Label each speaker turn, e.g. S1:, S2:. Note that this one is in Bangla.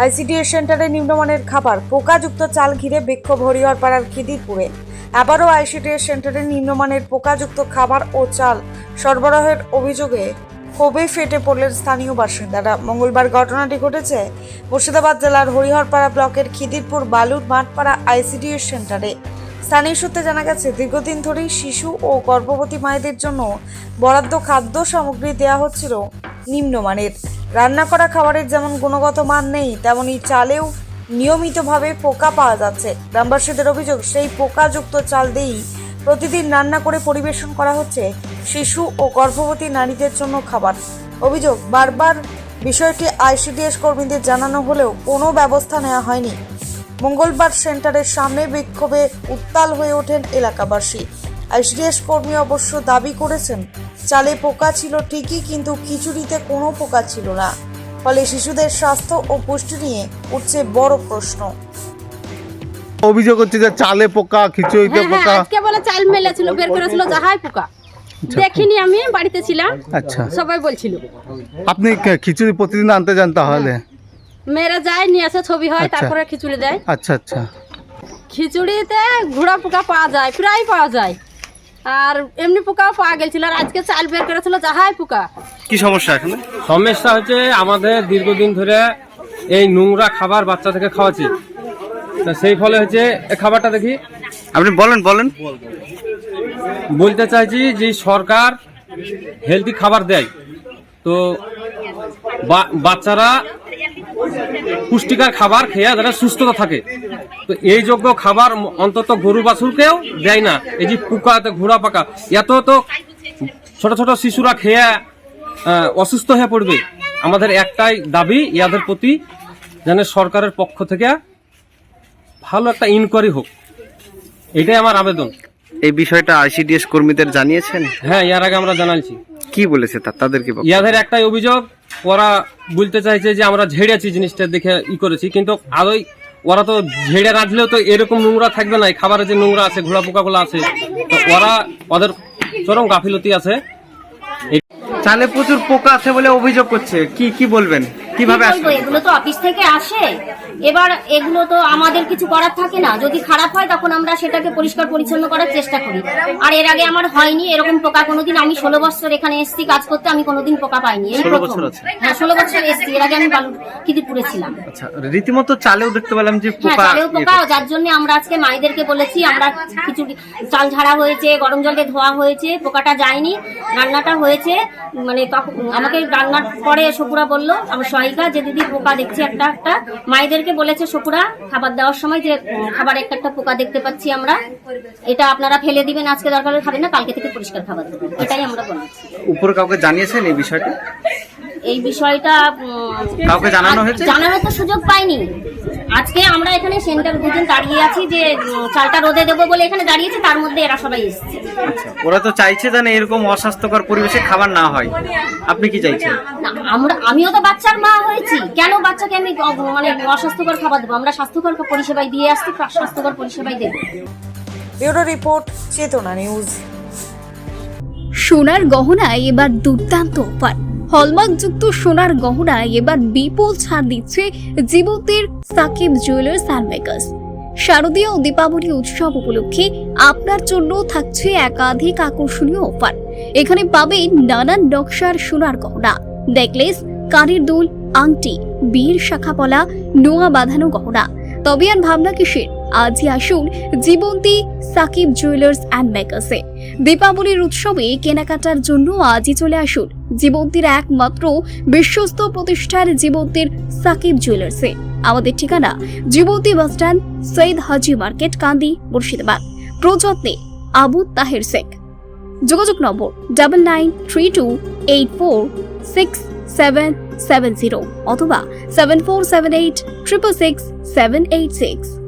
S1: আইসিডিএস সেন্টারে নিম্নমানের খাবার, পোকাযুক্ত চাল ঘিরে বিক্ষোভ হরিহর পাড়ার খিদিরপুরে। আবারও আইসিডিএস সেন্টারে নিম্নমানের পোকাযুক্ত খাবার ও চাল সরবরাহের অভিযোগে ক্ষোভে ফেটে পড়লেন স্থানীয় বাসিন্দারা। মঙ্গলবার ঘটনাটি ঘটেছে মুর্শিদাবাদ জেলার হরিহরপাড়া ব্লকের খিদিরপুর বালুর মাঠপাড়া আইসিডিএস সেন্টারে। স্থানীয় সূত্রে জানা গেছে, দীর্ঘদিন ধরেই শিশু ও গর্ভবতী মায়েদের জন্য বরাদ্দ খাদ্য সামগ্রী দেওয়া হচ্ছিল নিম্নমানের। রান্না করা খাবারের যেমন গুণগত মান নেই তেমনই চালেও নিয়মিতভাবে পোকা পাওয়া যাচ্ছে। গ্রামবাসীদের অভিযোগ, সেই পোকাযুক্ত চাল দিয়েই প্রতিদিন রান্না করে পরিবেশন করা হচ্ছে শিশু ও গর্ভবতী নারীদের জন্য খাবার। অভিযোগ, বারবার বিষয়টি আইসিডিএস কর্মীদের জানানো হলেও কোনো ব্যবস্থা নেওয়া হয়নি। মঙ্গলবার সেন্টারের সামনে বিক্ষোভে উত্তাল হয়ে ওঠেন এলাকাবাসী। আইসিডিএস কর্মী অবশ্য দাবি করেছেন চালে পোকা ছিল ঠিকই কিন্তু খিচুড়িতে কোনো পোকা ছিল না। ফলে শিশুদের স্বাস্থ্য ও পুষ্টি নিয়ে উঠছে বড় প্রশ্ন।
S2: অভিযোগ হচ্ছে যে চালে পোকা খিচুড়িতে
S3: হ্যাঁ হ্যাঁ
S2: পোকা।
S3: আজকে বলে চাল মেলেছিল বের করেছিল যাহাই পোকা। দেখিনি আমি বাড়িতে ছিলাম
S2: আচ্ছা।
S3: সবাই বলছিল।
S2: আপনি খিচুড়ি প্রতিদিন আনতে যান তাহলে?
S3: মেয়েরা যায় নিয়ে আসে ছবি হয়
S2: আচ্ছা।
S3: তারপরে খিচুড়ি দেয়।
S2: আচ্ছা আচ্ছা।
S3: খিচুড়িতে ঘোড়া পোকা পাওয়া যায় প্রায় পাওয়া যায়। আর এমনি পোকাও পাওয়া গেছিল আর আজকে চাল বের করেছিল যাহাই পোকা।
S2: কি সমস্যা এখানে?
S4: সমস্যা হচ্ছে আমাদের দীর্ঘদিন ধরে এই নোংরা খাবার বাচ্চা থেকে খাওয়াচ্ছি। তা সেই ফলে হচ্ছে এই খাবারটা দেখি।
S2: আপনি বলেন বলেন।
S4: বলতে চাইছি যে সরকার হেলদি খাবার দেয়। তো বা- বাচ্চারা পুষ্টিকর খাবার খেয়ে যারা সুস্থতা থাকে। তো এই যোগ্য খাবার অন্তত গরু বাছুরকেও দেয় না। এই যে পোকা ঘোড়া পাকা এত তো ছোট ছোট শিশুরা খেয়ে অসুস্থ হয়ে পড়বে। আমাদের একটাই দাবি ইয়াদের প্রতি যেন সরকারের পক্ষ থেকে ভালো একটা ইনকোয়ারি হোক। এটাই আমার আবেদন।
S5: এই বিষয়টা আইসিডিএস কর্মীদের জানিয়েছেন?
S4: হ্যাঁ ইয়ার আগে আমরা জানাইছি।
S5: কি বলেছে তা তাদেরকে
S4: ইয়াদের একটাই অভিযোগ ওরা বলতে চাইছে যে আমরা ঝেড়েছি জিনিসটা দেখে ই করেছি কিন্তু আদৌ ওরা তো ঝেড়ে রাখলেও তো এরকম নোংরা থাকবে না খাবারের খাবারে যে নোংরা আছে ঘোড়া পোকাগুলো আছে তো ওরা ওদের চরম গাফিলতি আছে।
S5: চালে প্রচুর পোকা আছে বলে অভিযোগ করছে কি কি বলবেন? কীভাবে আসবে?
S6: এগুলো তো অফিস থেকে আসে। এবার এগুলো তো আমাদের কিছু করার থাকে না। যদি খারাপ হয় তখন আমরা সেটাকে পরিষ্কার পরিচ্ছন্ন করার চেষ্টা করি। আর এর আগে আমার হয়নি এরকম পোকা কোনোদিন আমি ষোলো বছর এখানে এসছি কাজ করতে আমি কোনোদিন পোকা পাইনি। এই প্রথম। হ্যাঁ ষোলো বছর এসছি। এর আগে আমি ছিলাম।
S5: আচ্ছা রীতিমতো চালেও দেখতে পেলাম যে
S6: হ্যাঁ
S5: পোকা
S6: চালেও
S5: ইয়ে
S6: পোকা যার জন্য আমরা আজকে মায়েদেরকে বলেছি আমরা কিছু চাল ঝাড়া হয়েছে গরম জলে ধোয়া হয়েছে পোকাটা যায়নি রান্নাটা হয়েছে। মানে তখন আমাকে রান্নার পরে শকুরা বলল আমার সহায়িকা যে দিদি পোকা দেখছি একটা একটা মায়েদেরকে বলেছে শকুরা খাবার দেওয়ার সময় যে খাবার একটা একটা পোকা দেখতে পাচ্ছি আমরা, এটা আপনারা ফেলে দিবেন, আজকে দরকার খাবেন না, কালকে থেকে পরিষ্কার খাবার দেবেন। এটাই আমরা বলেছি।
S5: উপরে কাউকে জানিয়েছেন এই বিষয়টা?
S6: এই বিষয়টা
S5: কাউকে জানানো হয়েছে?
S6: জানানোর তো সুযোগ পাইনি। আজকে আমরা এখানে সেন্টার দুজন দাঁড়িয়ে আছি যে চালটা রোদে দেবো বলে এখানে দাঁড়িয়েছে তার মধ্যে এরা সবাই এসছে।
S5: আচ্ছা ওরা তো চাইছে যেন এরকম অস্বাস্থ্যকর পরিবেশে খাবার না হয়। আপনি কি চাইছেন?
S6: আমরা আমিও তো বাচ্চার মা হয়েছি। কেন বাচ্চাকে আমি মানে অস্বাস্থ্যকর খাবার দেবো? আমরা স্বাস্থ্যকর পরিষেবাই দিয়ে আসছি স্বাস্থ্যকর পরিষেবাই দেবো।
S1: Bureau report Chetna news.
S7: সোনার গহনায় এবার দুর্দান্ত অফার। হলমার্কযুক্ত সোনার গহনায় এবার বিপুল ছাড় দিচ্ছে জীবতের সাকিব জুয়েলার্স অ্যান্ড মেকার্স শারদীয় দীপাবলি উৎসব উপলক্ষে আপনার জন্য থাকছে একাধিক আকর্ষণীয় অফার। এখানে পাবেন নানান নকশার সোনার গহনা, নেকলেস, কানের দুল, আংটি, বীর শাখাপলা, নোয়া বাঁধানো গহনা। তবে আর ভাবনা কিসের? আজই আসুন জীবন্তী সাকিব জুয়েলার্স অ্যান্ড মেকার্সে দীপাবলির উৎসবে কেনাকাটার জন্য আজই চলে আসুন জীবন্তীর একমাত্র বিশ্বস্ত প্রতিষ্ঠার জীবন্তীর সাকিব জুয়েলার্সে আমাদের ঠিকানা Jibanti bus stand Syed Haji market, Kandi, Murshidabad. প্রযত্নে Abu Taher Sheikh. যোগাযোগ নম্বর double nine three two eight four six seven seven zero অথবা seven four seven eight triple six seven eight six